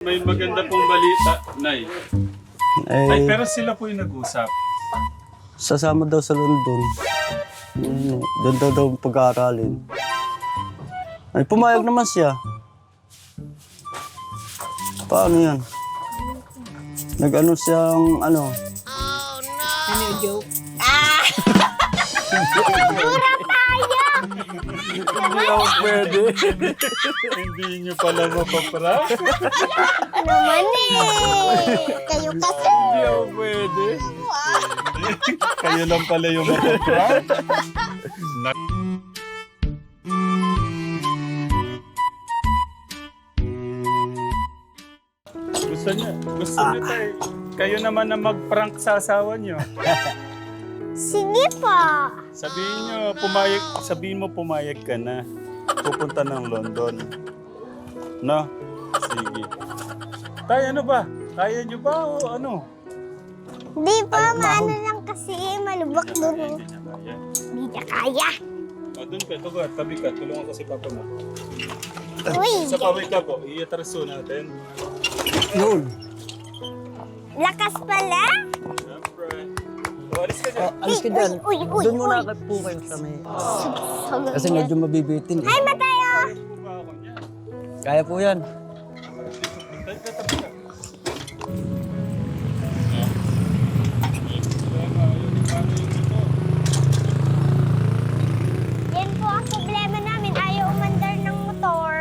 May maganda pong balita, Nay. Ay, Eh, pero sila po yung nag-usap. sasama daw sa London. Mm, doon daw daw pag-aaralin. Ay, pumayag naman siya. Paano yan? Nag-ano siyang, ano, Ano yung joke? hindi ako pwede. Hindi nyo pala mapapra. Naman eh. Kayo kasi. Hindi ako pwede. Kayo lang pala yung mapapra. Na- gusto niya, gusto niyo tayo. Kayo naman na mag-prank sa asawa niyo. Sige po. Sabihin niyo, pumayag, sabihin mo pumayag ka na. Pupunta ng London. No? Sige. Tay, ano ba? Kaya niyo ba o ano? Di pa, maano lang kasi malubak doon. Hindi niya kaya. Di niya kaya. O, doon ka, tuga, tabi ka. Tulungan ko si Papa mo. Uy, Sa paway ka po, iatraso natin. Yun. lakas pala. Oh, alis ka dyan. Uy, uy, uy, Doon muna uy. kayo po kayo sa may... Kasi medyo mabibitin eh. Ay, ako niya? Kaya po yan. Yan po ang problema namin. Ayaw umandar ng motor.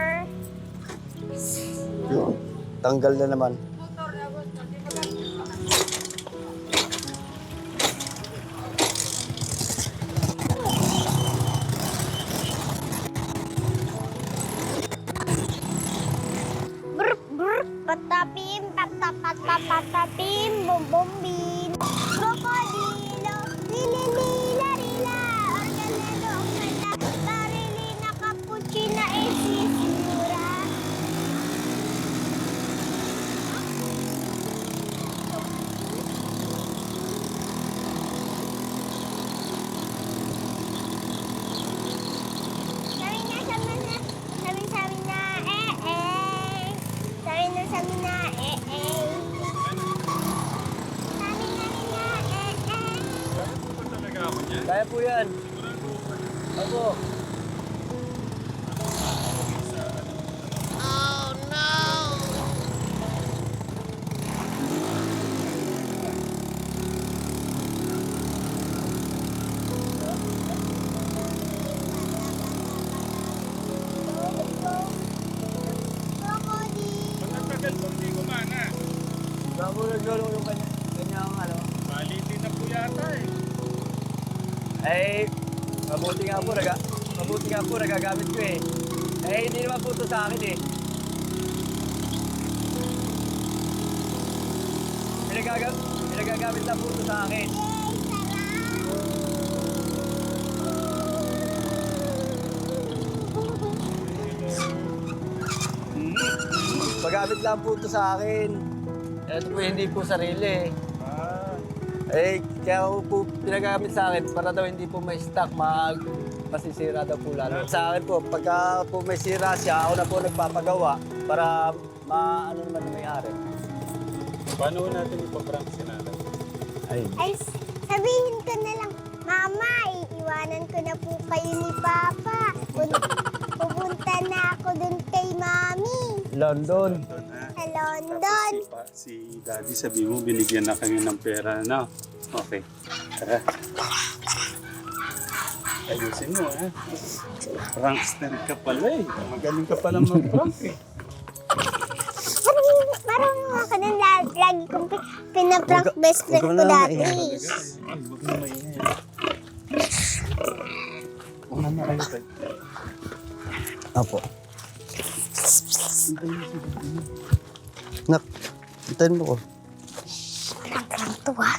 Tanggal na naman. Naglolo yung kanya, kanyang ano. Malitin na po yata eh. Eh, mabuti nga po, naga, mabuti nga po, nagagamit ko eh. Eh, hindi naman po ito sa akin eh. Pinagagamit, pinagagamit lang po ito sa akin. Magamit lang po ito sa akin. Ito po hindi po sarili eh. Ah, Eh, kaya po pinagamit sa akin para daw hindi po may stock, mag masisira daw po lalo. Sa akin po, pagka po may sira siya, ako na po nagpapagawa para maano naman yung may-ari. paano natin ipaprank si nanay? Ay, Ay, s- sabihin ko na lang, Mama, iiwanan ko na po kayo ni Papa. Pun- pupunta na ako dun kay Mami London. Doon London. Si, pa, si daddy sabi mo, binigyan na kami ng pera na. Okay. Tara. Ayusin mo ha. Prankster ka pala eh. Magaling ka pala mag-prank eh. Parang, parang ako nun, la- lagi kong pi- pinaprank best friend ko na dati. Huwag mo maingay. Mama kayo tayo. Apo. Nak, antayin mo ko. To ha.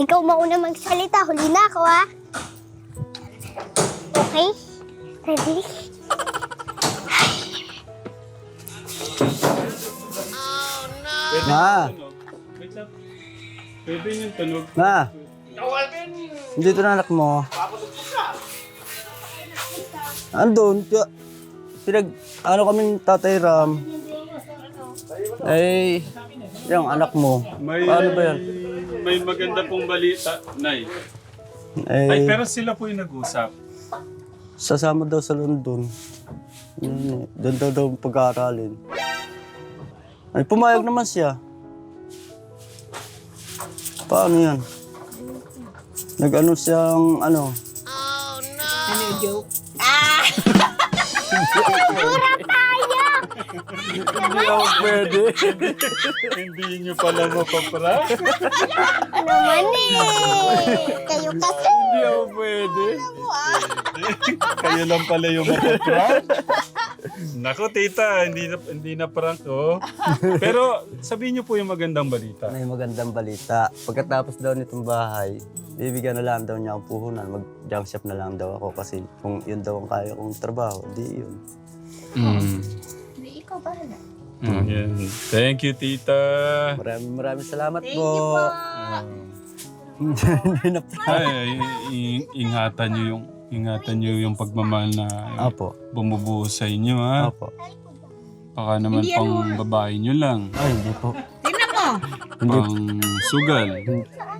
Ikaw mauna magsalita, huli na ako ha. Okay? Ready? Ma. Pwede yung tunog. Na, dito na anak mo. Andun, kaya, pinag, ano kami Tatay Ram, eh, yung anak mo, May, paano ba yan? May maganda pong balita, Nay. Ay, Eh, pero sila po yung nag-usap. sasama daw sa London. Yun, eh, Doon daw daw pag-aaralin. Ay, pumayag naman siya. Paano yan? Nag-ano siyang, ano, hindi ako pwede. Hindi nyo pala mapapra. Naman eh. Kayo kasi. Hindi ako pwede. Kayo lang pala yung mapapra. Nako, tita, hindi na, hindi na prank, oh. Pero sabihin nyo po yung magandang balita. May magandang balita. Pagkatapos daw nitong bahay, bibigyan na lang daw niya ang puhunan. Mag-junk shop na lang daw ako kasi kung yun daw ang kaya kong trabaho, di yun. Mm. Hindi, ikaw bahala. Ayan. Thank you, tita. Maraming maraming salamat Thank po. you po. Ah. Hindi na Ay, i- ingatan nyo yung ingatan nyo yung pagmamahal na Apo. bumubuo sa inyo, ha? Apo. Baka naman pang babae nyo lang. Ay, hindi po. Pang sugal.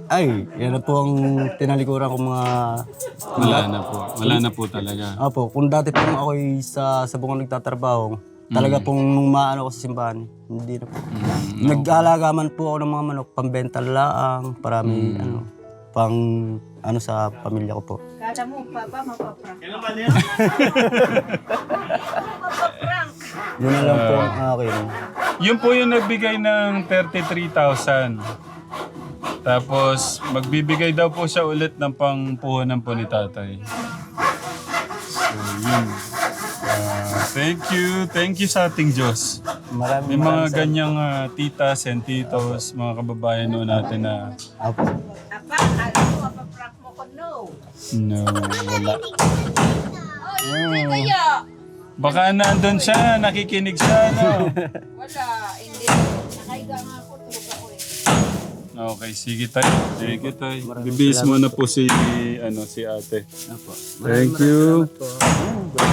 Ay, yan na po ang tinalikuran ko mga... Wala na po. Wala na po talaga. Apo, kung dati pong ako'y sa sabungan nagtatrabaho, talaga pong nung maano ko sa simbahan, hindi na po. Mm, Nag-aalaga man po ako ng mga manok, pambenta lang, para may ano, pang ano sa pamilya ko po. Kala mo, papa, mapaprank. Yun na lang po ang akin. Yun po yung nagbigay ng 33,000. Tapos, magbibigay daw po siya ulit ng pangpuhunan po ni tatay. So, yun. Thank you. Thank you sa ating Diyos. Maraming May mga maraming ganyang ah, titas and titos, mga kababayan no natin na Apo. Apa, kala mo, mapaprank mo ko, no. no, wala. Hindi kaya. Baka nandun siya, nakikinig siya, no? Wala, hindi. Nakahiga nga ako, tulog ako eh. Okay, sige tayo. Thank you tayo. Bibis mo na po si, ano, si ate. Apo. Thank you.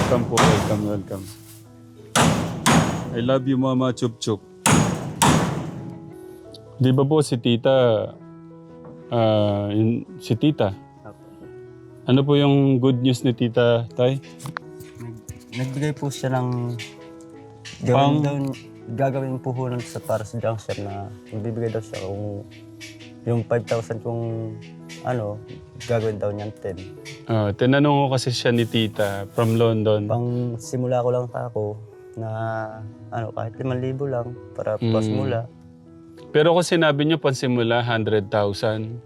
Welcome po, welcome, welcome. I love you, Mama Chup Chup. Di ba po si tita, ah, yun- si tita, ano po yung good news ni tita, tay? Nag- Nagbigay po siya ng Pang- gawin daw, gagawin puhunan sa para sa shop na magbibigay daw siya kung yung 5,000 kung ano, gagawin daw niyan 10. Ah, tinanong ko kasi siya ni tita from London. Pang simula ko lang ako na ano, kahit 5,000 lang para Mm. pasimula. Pero kung sinabi niyo pansimula 100,000,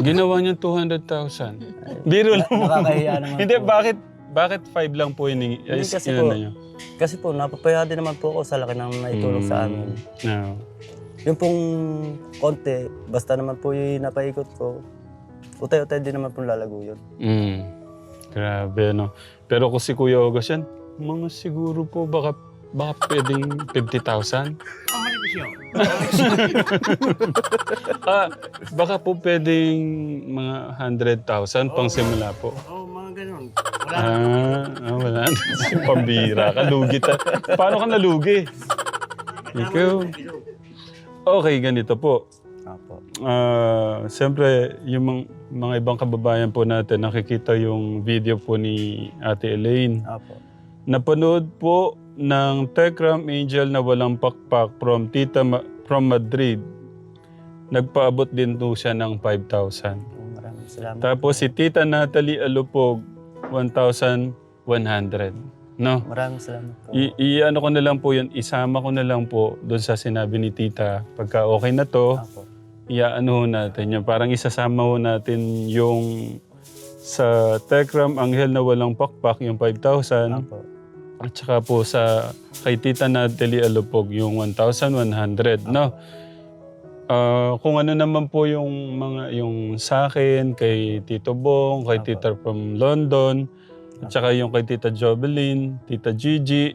ginawa niyo 200,000. Biro lang. Nakakahiya naman Hindi, po. bakit bakit 5 lang po ini Hindi, is, kasi inano po- niyo? Kasi po, napapaya din naman po ako sa laki ng naitulong sa amin. No. Yung pong konti, basta naman po yung napaikot ko, utay-utay din naman pong lalago yun. Mm. Grabe, no? Pero kung si Kuya August yan, mga siguro po baka baka pwedeng 50,000? ah, baka po pwedeng mga 100,000 pang simula po. Oo, oh, mga ganun. Ah, ah, wala. Pambira ka, lugi ta. Paano ka nalugi? Ikaw. Okay, ganito po. Apo. Ah, Siyempre, yung mga, mga ibang kababayan po natin, nakikita yung video po ni Ate Elaine. Apo. Napanood po ng Techram Angel na walang pakpak from Tita Ma- from Madrid. Nagpaabot din po siya ng 5,000. Maraming salamat. Tapos si Tita Natalie Alupog, 1,100. No? Maraming salamat po. I, i- ano ko na lang po yun, isama ko na lang po doon sa sinabi ni Tita. Pagka okay na to, Apo. Iaano ho natin yun. Parang isasama ho natin yung sa Techram Anghel na walang pakpak, yung 5,000. Apo. At saka po sa kay Tita Natalie Alupog, yung 1,100. No? Ah, kung ano naman po yung mga yung sa akin, kay Tito Bong, kay. Tita from London, at saka yung kay Tita Jovelyn, Tita Gigi,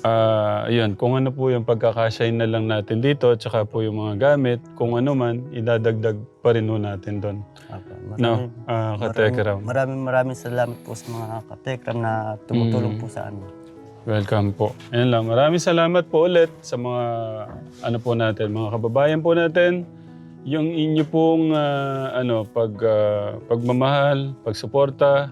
Ah, ayun, kung ano po yung pagkakasyahin na lang natin dito, tsaka po yung mga gamit, kung ano man, idadagdag pa rin ho natin doon. Apo, No, ah, katekram. Maraming maraming salamat po sa mga katekram na tumutulong po sa amin. Welcome po. Ayan lang. Maraming salamat po ulit sa mga ano po natin, mga kababayan po natin. Yung inyo pong ah, ano pag ah, pagmamahal, pagsuporta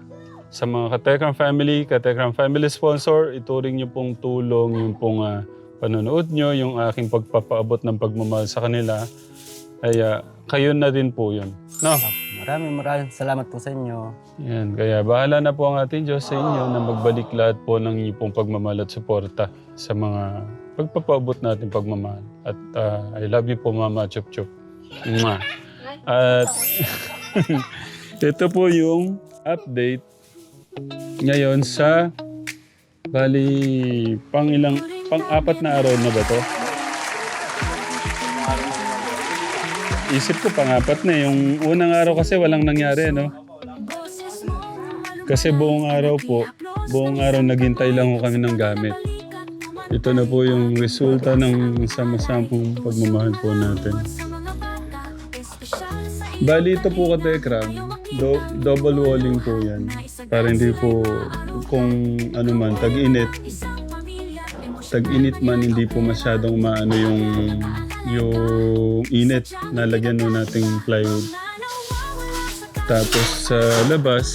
sa mga Katekram family, Katekram family sponsor, ituring niyo pong tulong yung pong ah, panonood nyo, yung aking pagpapaabot ng pagmamahal sa kanila. Ay ah, kayo na din po yun. No? Maraming maraming salamat po sa inyo. Yan, kaya bahala na po ang ating Diyos sa inyo na magbalik lahat po ng inyong pong pagmamahal at suporta sa mga pagpapaabot natin pagmamahal. At ah, I love you po Mama Chup Chup. Mwah. At ito po yung update ngayon sa bali pang ilang pang apat na araw na ba to? Isip ko pang-apat na. Yung unang araw kasi walang nangyari, no? Kasi buong araw po, buong araw naghintay lang ho kami ng gamit. Ito na po yung resulta ng sama-samang pagmamahal po natin. Bali ito po ka Tekram, do- double walling po yan. Para hindi po, kung ano man, tag-init. Tag-init man, hindi po masyadong maano yung, yung init. Nalagyan mo nating plywood. Tapos sa labas,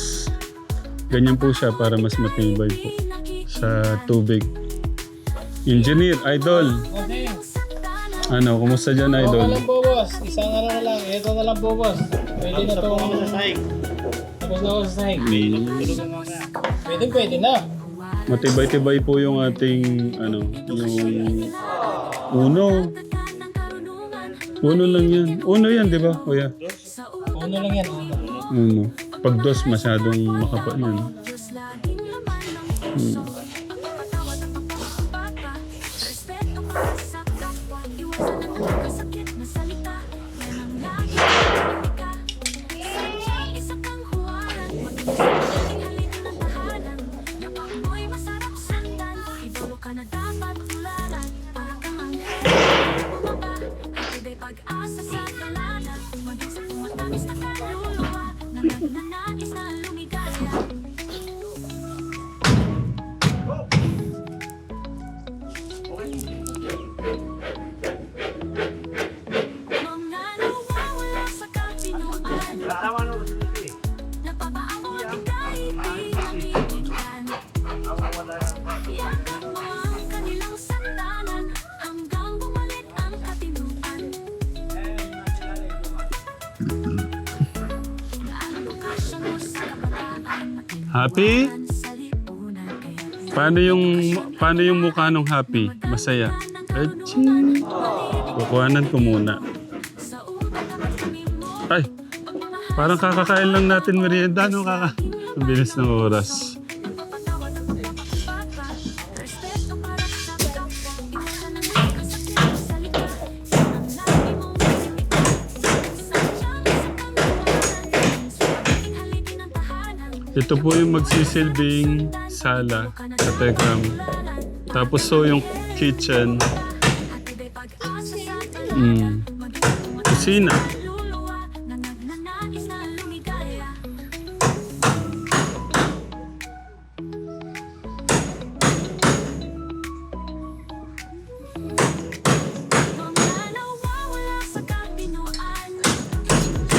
ganyan po siya para mas matibay po sa tubig. Engineer, idol. Ano, kumusta dyan, idol? lang po, boss. Isang ano na lang. Ito na lang po, boss. Pwede na to. Tapos sahig. Ako sa sahig. Pwede, pwede na. Matibay-tibay po yung ating, ano, yung uno. Uno lang yan. Uno yan, di ba, kuya? Uno lang yan. Uno. Uno. Pag dos, masyadong makapa yan. Hmm. Happy? Paano yung paano yung mukha nung happy? Masaya. Aching. Kukuhanan ko muna. Ay, parang kakakain lang natin merienda, no? Kaka... Ang bilis ng oras. Ito po yung magsisilbing sala sa Tekram. Tapos so yung kitchen, mm, kusina.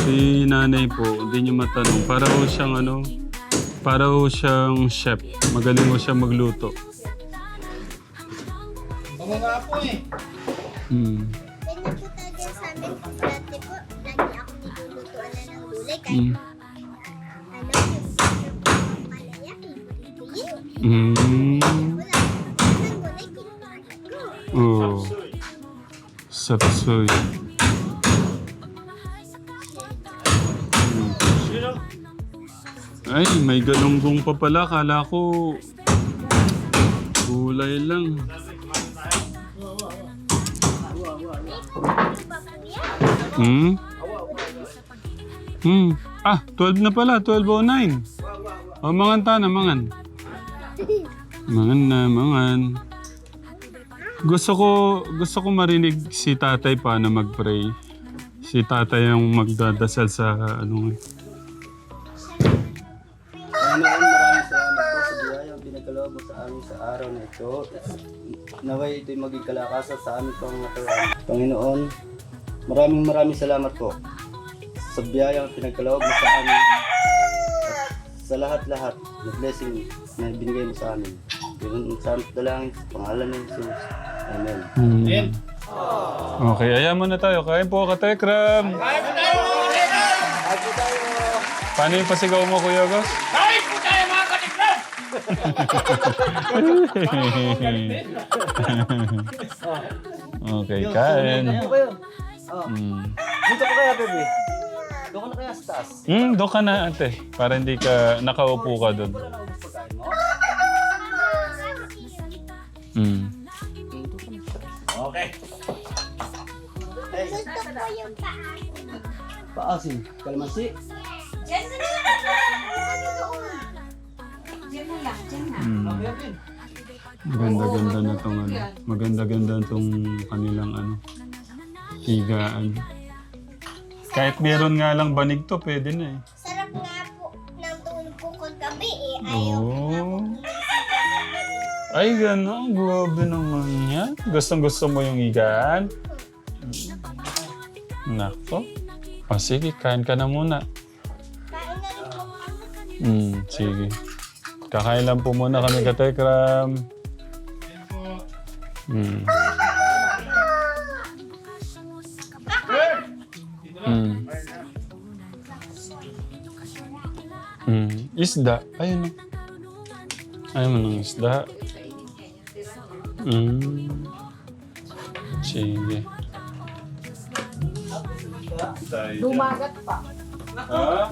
Si nanay po, hindi niyo matanong. Para ho siyang ano, para ho siyang chef. Magaling ho siya magluto. Bango nga po eh. Mm. Ganyan po talaga sa amin. Dati po, lagi ako nilulutuan na ng gulay. Kahit Mm. ano, yung palaya, favorite ko yun. Mm. Wala. Ng gulay, kinukuha ko. Oh. Sapsoy. Ay, may galunggong pa pala. Kala ko gulay lang. Hmm? Hmm. Ah, 12 na pala. 12.09. O, mangan ta na, mangan. Mangan na, mangan. Gusto ko, gusto ko marinig si tatay paano mag-pray. Si tatay yung magdadasal sa ano. Panginoon, sa araw na ito. Naway ito'y maging kalakasan sa aming pangangatawan. Panginoon, maraming maraming salamat po sa biyayang pinagkaloob mo sa amin. At sa lahat-lahat na blessing na binigay mo sa amin. Yun sa aming dalangin sa pangalan ng Jesus. Amen. Hmm. Ayan. Okay, ayan muna tayo. Kain po ka, Tekram. Paano yung pasigaw mo, Kuya Gus? Kain po tayo mga katikram! okay, kain. kayo? Mm. Dito ko kaya, baby. Doon ka na kaya sa taas. Hmm, doon ka na, ate. Para hindi ka nakaupo ka doon. Hmm. Okay. Gusto ko yung paan. Paasin. Kalamansi. Diyan Hmm. Maganda-ganda na tong ano. Maganda-ganda tong kanilang ano. Higaan. Kahit meron nga lang banig to, pwede na eh. Sarap nga po ng tulog ko kagabi eh. Ayaw Oh. Ay, gano'n. Grabe naman yan. Gustong gusto mo yung higaan? Nako. O sige, kain ka na muna. Kain na rin po. Hmm, sige. Kakain lang po muna kami ka Tekram. Hmm. Hmm. Hmm. Isda. Ayun o. Ayaw mo ng isda. Hmm. Sige. Dumagat pa. Ha?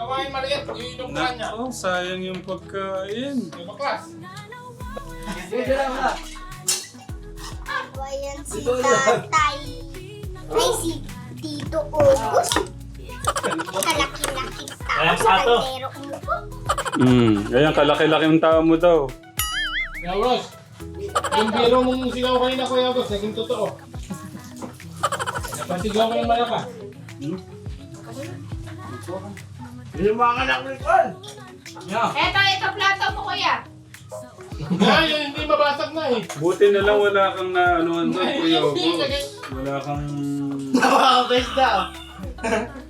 kawain maliit, yung inupuan niya. Nako, sayang yung pagkain. Yung baklas. Ako yan si tatay. Ay, si Tito August. Kalaki-laki tao sa kaldero umupo. Hmm, ayan kalaki-laki yung tao mo daw. Kuya Ross, yung biro mong sigaw kanina Kuya Ross, naging totoo. Napasigaw ko yung malaka. Eto, ito plato mo kuya. Ay, yun, hindi mabasag na eh. Buti na lang wala kang na anuhan doon, Kuya. Lagay- Wala kang...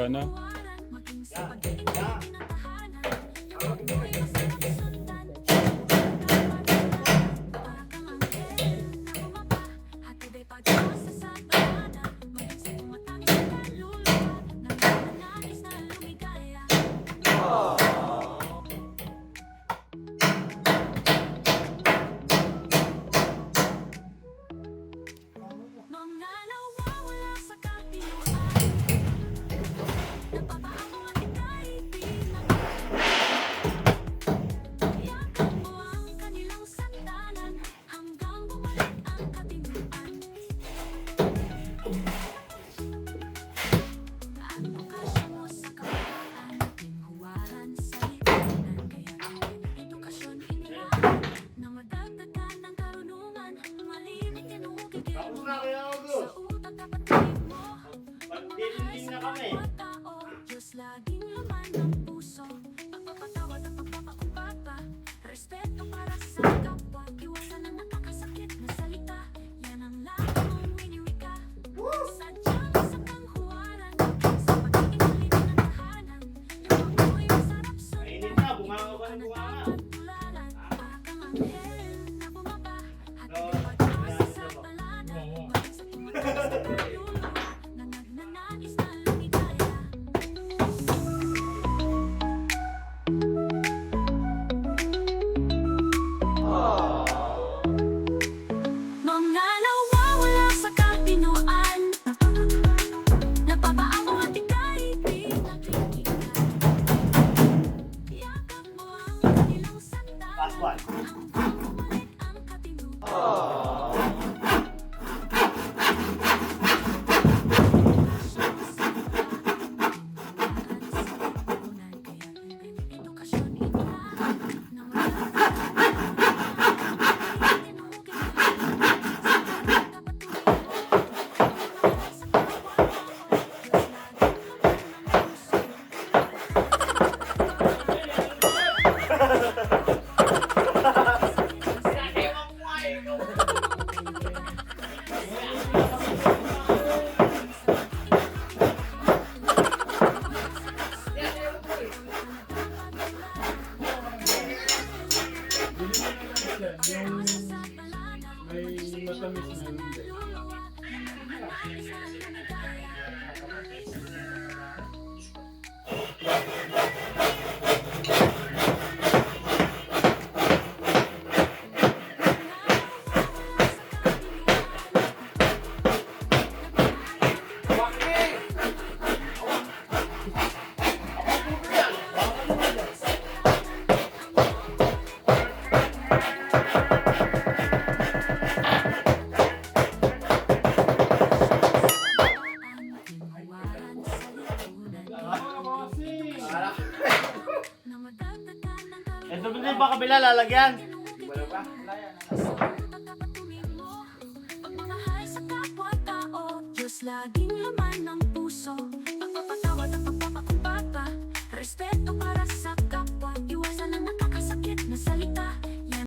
Paano? kapwa-tao lalagyan?